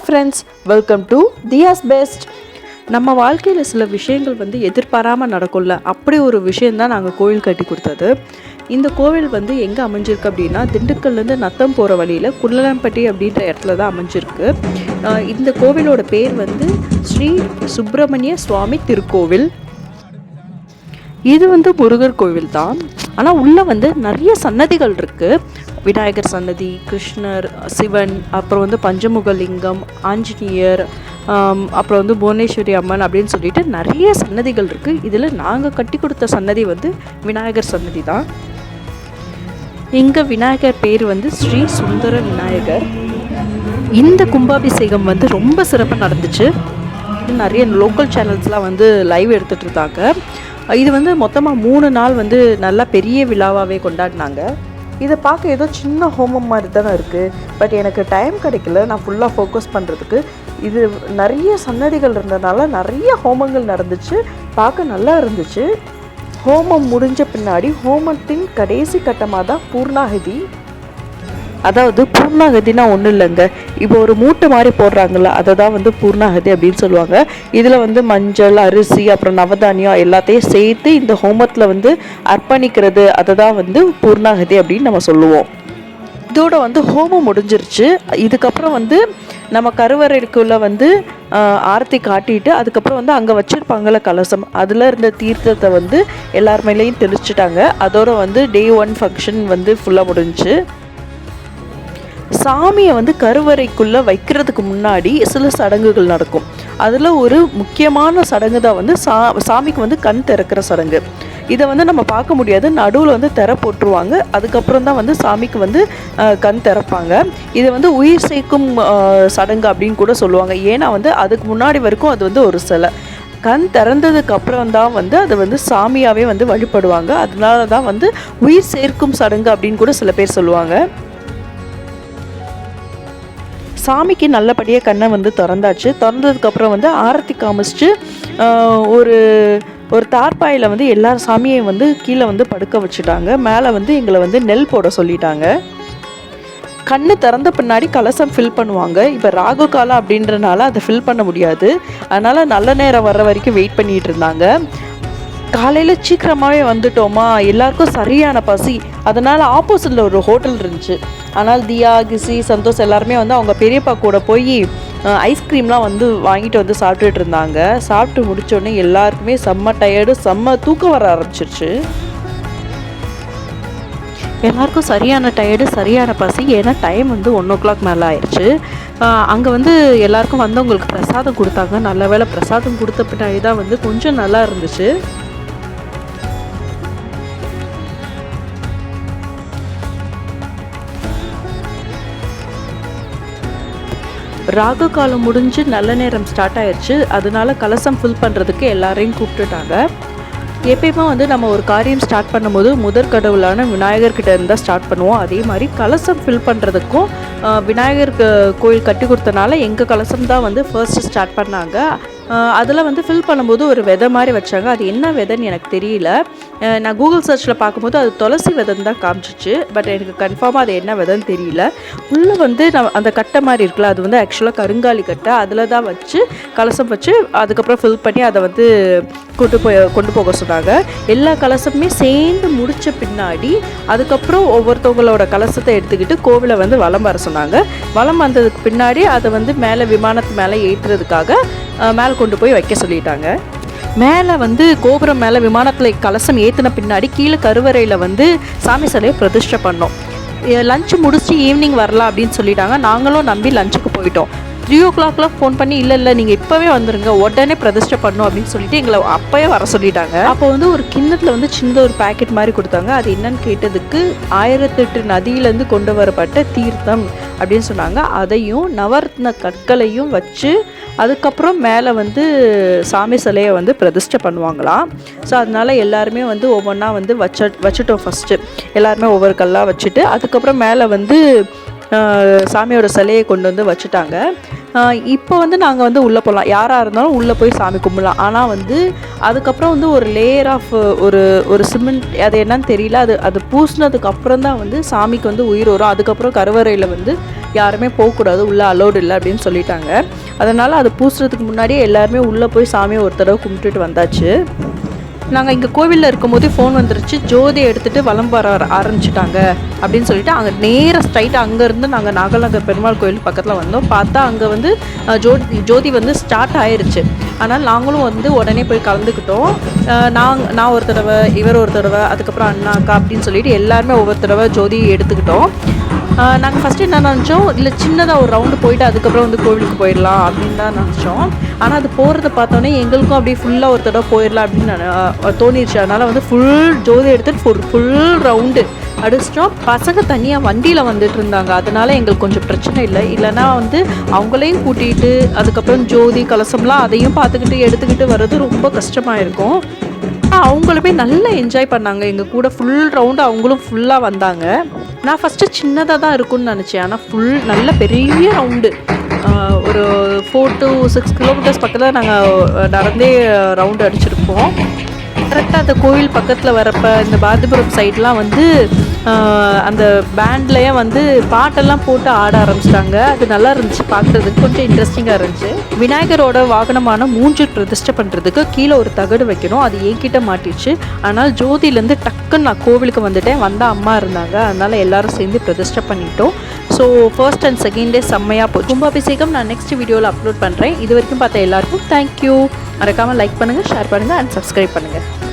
Hi friends welcome to Thiya's best நம்ம வாழ்க்கையில் சில விஷயங்கள் வந்து எதிர்பாராமல் நடக்கும்ல? அப்படி ஒரு விஷயந்தான் நாங்கள் கோவில் கட்டி கொடுத்தது. இந்த கோவில் வந்து எங்கே அமைஞ்சிருக்கு அப்படின்னா திண்டுக்கல்லேருந்து நத்தம் போகிற வழியில் குள்ளலம்பட்டி அப்படின்ற இடத்துல தான் அமைஞ்சிருக்கு. இந்த கோவிலோட பேர் வந்து ஸ்ரீ சுப்பிரமணிய சுவாமி திருக்கோவில். இது வந்து முருகர் கோவில் தான் ஆனால் உள்ளே வந்து நிறைய சன்னதிகள் இருக்குது விநாயகர் சன்னதி கிருஷ்ணர் சிவன் அப்புறம் வந்து பஞ்சமுகலிங்கம் ஆஞ்சநேயர் அப்புறம் வந்து புவனேஸ்வரி அம்மன் அப்படின்னு சொல்லிட்டு நிறைய சன்னதிகள் இருக்குது இதில் நாங்கள் கட்டி கொடுத்த சன்னதி வந்து விநாயகர் சன்னதி தான். எங்கள் விநாயகர் பேர் வந்து ஸ்ரீ சுந்தர விநாயகர். இந்த கும்பாபிஷேகம் வந்து ரொம்ப சிறப்பாக நடந்துச்சு. நிறைய லோக்கல் சேனல்ஸ்லாம் வந்து லைவ் எடுத்துகிட்டு இருந்தாங்க இது வந்து மொத்தமாக மூணு நாள் வந்து நல்லா பெரிய விழாவாகவே கொண்டாடினாங்க. இதை பார்க்க ஏதோ சின்ன ஹோமம் மாதிரி தானே இருக்குது பட் எனக்கு டைம் கிடைக்கல. நான் ஃபுல்லாக ஃபோக்கஸ் பண்ணுறதுக்கு இது நிறைய சன்னதிகள் இருந்ததுனால நிறைய ஹோமங்கள் நடந்துச்சு. பார்க்க நல்லா இருந்துச்சு. ஹோமம் முடிஞ்ச பின்னாடி ஹோமத்தின் கடைசி கட்டமாக தான் பூர்ணாகதி அதாவது பூர்ணாகதினா ஒன்றும் இல்லைங்க. இப்போ ஒரு மூட்டை மாதிரி போடுறாங்கல்ல அதை தான் வந்து பூர்ணாகதி அப்படின்னு சொல்லுவாங்க. இதில் வந்து மஞ்சள் அரிசி அப்புறம் நவதானியம் எல்லாத்தையும் சேர்த்து இந்த ஹோமத்தில் வந்து அர்ப்பணிக்கிறது அதை தான் வந்து பூர்ணாகதி அப்படின்னு நம்ம சொல்லுவோம். இதோட வந்து ஹோமம் முடிஞ்சிருச்சு. இதுக்கப்புறம் வந்து நம்ம கருவறைக்குள்ளே வந்து ஆரத்தி காட்டிட்டு அதுக்கப்புறம் வந்து அங்கே வச்சுருப்பாங்கள்ல கலசம். அதில் இருந்த தீர்த்தத்தை வந்து எல்லார் மேலேயும் தெளிச்சிட்டாங்க. அதோட வந்து டே ஒன் ஃபங்க்ஷன் வந்து ஃபுல்லாக முடிஞ்சுச்சு. சாமியை வந்து கருவறைக்குள்ளே வைக்கிறதுக்கு முன்னாடி சில சடங்குகள் நடக்கும். அதில் ஒரு முக்கியமான சடங்கு தான் வந்து சா சாமிக்கு வந்து கண் திறக்கிற சடங்கு. இதை வந்து நம்ம பார்க்க முடியாது. நடுவில் வந்து திற போட்டுருவாங்க. அதுக்கப்புறம் தான் வந்து சாமிக்கு வந்து கண் திறப்பாங்க. இது வந்து உயிர் சேர்க்கும் சடங்கு அப்படின்னு கூட சொல்லுவாங்க. ஏன்னா வந்து அதுக்கு முன்னாடி வரைக்கும் அது வந்து ஒரு சிலை. கண் திறந்ததுக்கு அப்புறம் தான் வந்து அதை வந்து சாமியாகவே வந்து வழிபடுவாங்க. அதனால தான் வந்து உயிர் சேர்க்கும் சடங்கு அப்படின்னு கூட சில பேர் சொல்லுவாங்க. சாமிக்கு நல்லபடியாக கண்ணை வந்து திறந்தாச்சு. திறந்ததுக்கப்புறம் வந்து ஆரத்தி காமிச்சிட்டு ஒரு ஒரு தார்பாயில் வந்து எல்லா சாமியையும் வந்து கீழே வந்து படுக்க வச்சுட்டாங்க. மேலே வந்து எங்களை வந்து நெல் போட சொல்லிட்டாங்க. கண்ணு திறந்த பின்னாடி கலசம் ஃபில் பண்ணுவாங்க. இப்போ ராகு காலம் அப்படின்றனால அதை ஃபில் பண்ண முடியாது. அதனால் நல்ல நேரம் வர்ற வரைக்கும் வெயிட் பண்ணிகிட்டு இருந்தாங்க. காலையில் சீக்கிரமாகவே வந்துட்டோமா? எல்லாருக்கும் சரியான பசி. அதனால் ஆப்போசிட்டில் ஒரு ஹோட்டல் இருந்துச்சு. ஆனால் தியா கிசி சந்தோஷ் எல்லாருமே வந்து அவங்க பெரியப்பா கூட போய் ஐஸ்கிரீம்லாம் வந்து வாங்கிட்டு வந்து சாப்பிட்டுட்டு இருந்தாங்க. சாப்பிட்டு முடித்தோடனே எல்லாருக்குமே செம்ம டயர்டு செம்ம தூக்கம் வர ஆரம்பிச்சிருச்சு. எல்லாருக்கும் சரியான டயர்டு சரியான பசி. ஏன்னா டைம் வந்து ஒன் ஓ கிளாக் மேலே ஆயிடுச்சு அங்கே வந்து எல்லாருக்கும் வந்தவங்களுக்கு பிரசாதம் கொடுத்தாங்க. நல்ல வேளை பிரசாதம் கொடுத்த பின்னாடி தான் வந்து கொஞ்சம் நல்லா இருந்துச்சு. ராகு காலம் முடிஞ்சு நல்ல நேரம் ஸ்டார்ட் ஆயிடுச்சு அதனால கலசம் ஃபில் பண்ணுறதுக்கு எல்லாரையும் கூப்பிட்டுட்டாங்க. எப்பயுமே வந்து நம்ம ஒரு காரியம் ஸ்டார்ட் பண்ணும்போது முதற் கடவுளான விநாயகர்கிட்ட இருந்தால் ஸ்டார்ட் பண்ணுவோம். அதே மாதிரி கலசம் ஃபில் பண்ணுறதுக்கும் விநாயகர் கோயில் கட்டி கொடுத்தனால எங்கள் கலசம் தான் வந்து ஃபர்ஸ்ட் ஸ்டார்ட் பண்ணாங்க. அதில் வந்து ஃபில் பண்ணும்போது ஒரு விதை மாதிரி வச்சாங்க. அது என்ன விதைன்னு எனக்கு தெரியல. நான் கூகுள் சர்ச்சில் பார்க்கும்போது அது துளசி விதைன்னு தான் காமிச்சிச்சு. பட் எனக்கு கன்ஃபார்மாக அது என்ன விதைன்னு தெரியல. உள்ளே வந்து நம்ம அந்த கட்டை மாதிரி இருக்குல்ல அது வந்து ஆக்சுவலாக கருங்காலி கட்டை. அதில் தான் வச்சு கலசம் வச்சு அதுக்கப்புறம் ஃபில் பண்ணி அதை வந்து கொண்டு போய் கொண்டு போக சொன்னாங்க. எல்லா கலசமுமே சேர்ந்து முடித்த பின்னாடி அதுக்கப்புறம் ஒவ்வொருத்தவங்களோட கலசத்தை எடுத்துக்கிட்டு கோவிலை வந்து வலம் வர சொன்னாங்க. வலம் வந்ததுக்கு பின்னாடி அதை வந்து மேலே விமானத்து மேலே ஏற்றுறதுக்காக மேலே கொண்டு போய் வைக்க சொல்லிட்டாங்க. மேலே வந்து கோபுரம் மேலே விமானத்தில் கலசம் ஏற்றின பின்னாடி கீழே கருவறையில் வந்து சாமி சிலையை பிரதிஷ்டை பண்ணோம். லஞ்சு முடிச்சுட்டு ஈவினிங் வரலாம் அப்படின்னு சொல்லிட்டாங்க. நாங்களும் நம்பி லஞ்சுக்கு போயிட்டோம். த்ரீ ஓ கிளாக்லாம் ஃபோன் பண்ணி இல்லை இல்லை நீங்கள் இப்போவே வந்துருங்க. உடனே பிரதிஷ்டை பண்ணும் அப்படின்னு சொல்லிட்டு எங்களை அப்போயே வர சொல்லிட்டாங்க. அப்போ வந்து ஒரு கிண்ணத்தில் வந்து சின்ன ஒரு பேக்கெட் மாதிரி கொடுத்தாங்க. அது என்னன்னு கேட்டதுக்கு ஆயிரத்தெட்டு நதியிலேருந்து கொண்டு வரப்பட்ட தீர்த்தம் அப்படின்னு சொன்னாங்க. அதையும் நவரத்ன கற்களையும் வச்சு அதுக்கப்புறம் மேலே வந்து சாமி சிலையை வந்து பிரதிஷ்டை பண்ணுவாங்களாம் ஸோ அதனால எல்லாருமே வந்து ஒவ்வொன்றா வந்து வச்ச வச்சுட்டோம் ஃபஸ்ட்டு எல்லாருமே ஒவ்வொரு கல்லாக வச்சுட்டு அதுக்கப்புறம் மேலே வந்து சாமியோட சிலையை கொண்டு வந்து வச்சுட்டாங்க. இப்போ வந்து நாங்கள் வந்து உள்ளே போகலாம் யாராக இருந்தாலும் உள்ளே போய் சாமி கும்பிடலாம். ஆனால் வந்து அதுக்கப்புறம் வந்து ஒரு லேயர் ஆஃப் ஒரு ஒரு சிமெண்ட் அது என்னன்னு தெரியல. அது அது பூசினதுக்கு அப்புறம் தான் வந்து சாமிக்கு வந்து உயிர் வரும். அதுக்கப்புறம் கருவறையில் வந்து யாருமே போகக்கூடாது உள்ளே அலோடு இல்லை அப்படின்னு சொல்லிட்டாங்க. அதனால் அது பூசுறதுக்கு முன்னாடியே எல்லாருமே உள்ளே போய் சாமியை ஒரு தடவை கும்பிட்டுட்டு வந்தாச்சு. நாங்கள் இங்கே கோவிலில் இருக்கும்போது ஃபோன் வந்துருச்சு. ஜோதி எடுத்துகிட்டு வலம் வர ஆரம்பிச்சிட்டாங்க அப்படின்னு சொல்லிட்டு அங்கே நேராக ஸ்ட்ரைட்டாக அங்கேருந்து நாங்கள் நாகநகர் பெருமாள் கோயில் பக்கத்தில் வந்தோம். பார்த்தா அங்கே வந்து ஜோதி ஜோதி வந்து ஸ்டார்ட் ஆயிருச்சு. ஆனால் நாங்களும் வந்து உடனே போய் கலந்துக்கிட்டோம். நான் நான் ஒரு தடவை இவர் ஒரு தடவை அதுக்கப்புறம் அண்ணா அக்கா அப்படின்னு சொல்லிட்டு எல்லாருமே ஒவ்வொரு தடவை ஜோதி எடுத்துக்கிட்டோம். நாங்கள் ஃபஸ்ட்டு என்ன நினச்சோம்? இல்லை சின்னதாக ஒரு ரவுண்டு போயிட்டு அதுக்கப்புறம் வந்து கோவிலுக்கு போயிடலாம் அப்படின்னு தான் நினச்சோம். ஆனால் அது போகிறத பார்த்தோன்னே எங்களுக்கும் அப்படியே ஃபுல்லாக ஒரு தடவை போயிடலாம் அப்படின்னு தோணிடுச்சு அதனால் வந்து ஃபுல் ஜோதி எடுத்துட்டு ஃபுல் ஃபுல் ரவுண்டு அடிச்சிட்டோம். பசங்க தனியாக வண்டியில் வந்துட்டு இருந்தாங்க. அதனால் எங்களுக்கு கொஞ்சம் பிரச்சனை இல்லை. இல்லைன்னா வந்து அவங்களையும் கூட்டிகிட்டு அதுக்கப்புறம் ஜோதி கலசம்லாம் அதையும் பார்த்துக்கிட்டு எடுத்துக்கிட்டு வர்றது ரொம்ப கஷ்டமாக இருக்கும். அவங்களுமே நல்லா என்ஜாய் பண்ணாங்க. எங்கள் கூட ஃபுல் ரவுண்டு அவங்களும் ஃபுல்லாக வந்தாங்க. நான் ஃபஸ்ட்டு சின்னதாக தான் இருக்கும்னு நினச்சேன். ஆனால் ஃபுல் நல்ல பெரிய ரவுண்டு ஒரு ஃபோர் டு சிக்ஸ் கிலோமீட்டர்ஸ் பக்கத்தில் நாங்கள் நடந்தே ரவுண்டு அடிச்சிருப்போம். கரெக்டாக அந்த கோவில் பக்கத்தில் வரப்போ இந்த பாரதிபுரம் சைட்லாம் வந்து அந்த பேண்ட்லேயே வந்து பாட்டெல்லாம் போட்டு ஆட ஆரம்பிச்சிட்டாங்க. அது நல்லா இருந்துச்சு பார்க்குறதுக்கு கொஞ்சம் இன்ட்ரெஸ்டிங்காக இருந்துச்சு. விநாயகரோட வாகனமான மூஞ்சு பிரதிஷ்டை பண்ணுறதுக்கு கீழே ஒரு தகடு வைக்கணும். அது என்கிட்ட மாட்டிடுச்சு. ஆனால் ஜோதியிலேருந்து டக்குன்னு நான் கோவிலுக்கு வந்துட்டேன். வந்த அம்மா இருந்தாங்க. அதனால் எல்லாரும் சேர்ந்து பிரதிஷ்டை பண்ணிட்டோம். So first and second day செம்மையாக போச்சு. கும்பாபிஷேகம் நான் நெக்ஸ்ட் வீடியோவில் அப்லோட் பண்ணுறேன் இது வரைக்கும் பார்த்த எல்லாருக்கும் தேங்க்யூ மறக்காமல் லைக் பண்ணுங்கள் ஷேர் பண்ணுங்கள் அண்ட் சப்ஸ்கிரைப் பண்ணுங்கள்